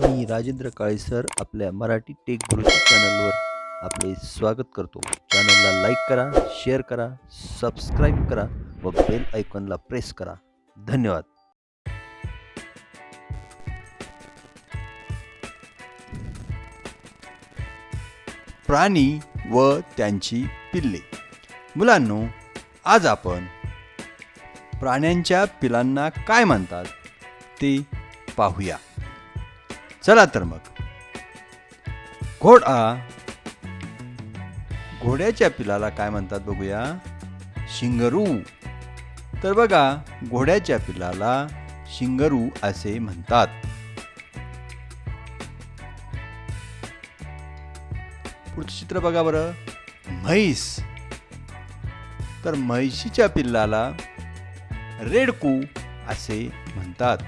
मी Rajendra Kale sir आपल्या Marathi take गुरुजी चॅनलवर आपले स्वागत करतो. चॅनलला लाईक करा शेअर करा सबस्क्राईब करा व बेल आयकॉनला प्रेस करा. धन्यवाद. प्राणी व त्यांची पिल्ले. मुलांनो आज आपण प्राण्यांच्या पिलांना काय म्हणतात ते पाहूया. चला तर मग. घोडा घोड्याच्या पिलाला काय म्हणतात बघूया? शिंगरू. तर बघा घोड्याच्या पिलाला शिंगरू असे म्हणतात. पुढचं चित्र बघा बरं. म्हैस. तर म्हैशीच्या पिल्लाला रेडकू असे म्हणतात.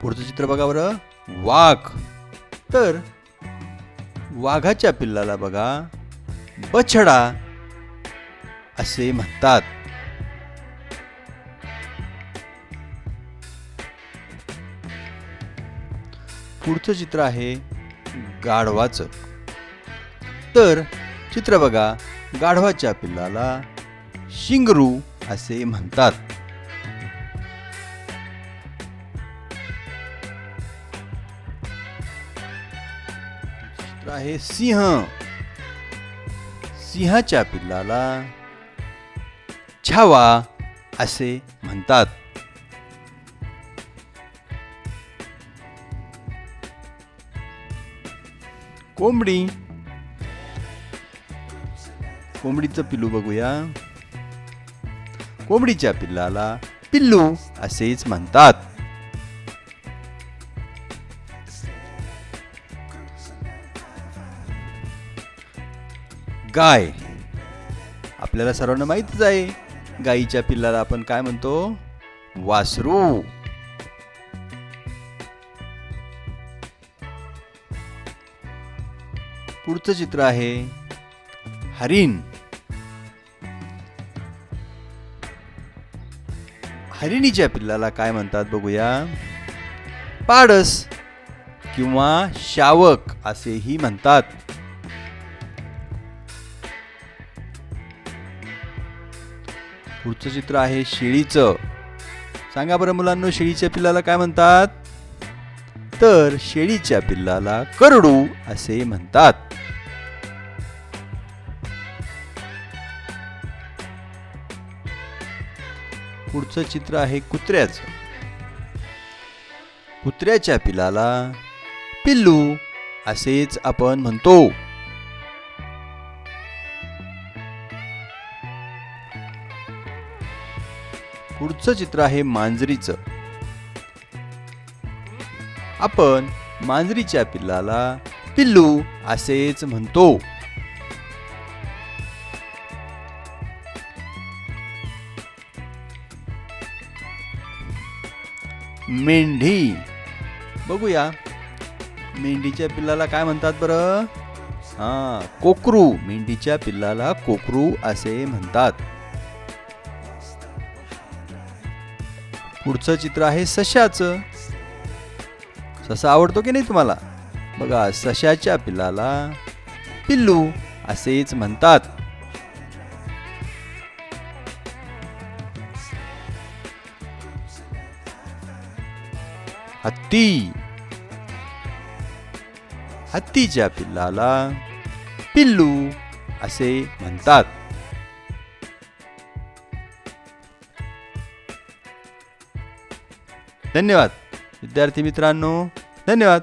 पुढचं चित्र बघा बरं. वाघ. तर वाघाच्या पिल्लाला बघा. बछडा. असे म्हणतात. पुढचं चित्र आहे गाढवाचं. तर चित्र बघा. गाढवाच्या पिल्लाला शिंगरू असे म्हणतात. चित्र आहे सिंह. सिंहाच्या पिल्लाला छावा असे म्हणतात. कोंबडी. कोंबडीचं पिल्लू बघूया. कोंबडीच्या पिल्लाला पिल्लू असेच म्हणतात. गाय. आपल्याला सर्वांना माहितच आहे गाईच्या पिल्लाला आपण काय म्हणतो? वासरू. पुढचं चित्र आहे हरिण. हरिणीच्या पिल्लाला काय म्हणतात बघूया? पाडस किंवा शावक असेही म्हणतात. पुढचं चित्र आहे शेळीचं. सांगा बरं मुलांना शेळीच्या पिल्लाला काय म्हणतात? तर शेळीच्या पिल्लाला करडू असे म्हणतात. पुढचं चित्र आहे कुत्र्याचं. कुत्र्याच्या पिल्लाला पिल्लू असेच आपण म्हणतो. पुढचं चित्र आहे मांजरीचं. आपण मांजरीच्या पिल्लाला पिल्लू असेच म्हणतो. मेंढी. बघूया. मेंढीच्या पिल्लाला काय म्हणतात बरं? हा कोकरू. मेंढीच्या पिल्लाला कोकरू असे म्हणतात. पुढचं चित्र आहे सशाचं. ससा आवडतो की नाही तुम्हाला? बघा सशाच्या पिल्लाला पिल्लू असेच म्हणतात. हत्ती. हत्तीच्या पिल्लाला पिल्लू असे म्हणतात. धन्यवाद. विद्यार्थी मित्रांनो धन्यवाद.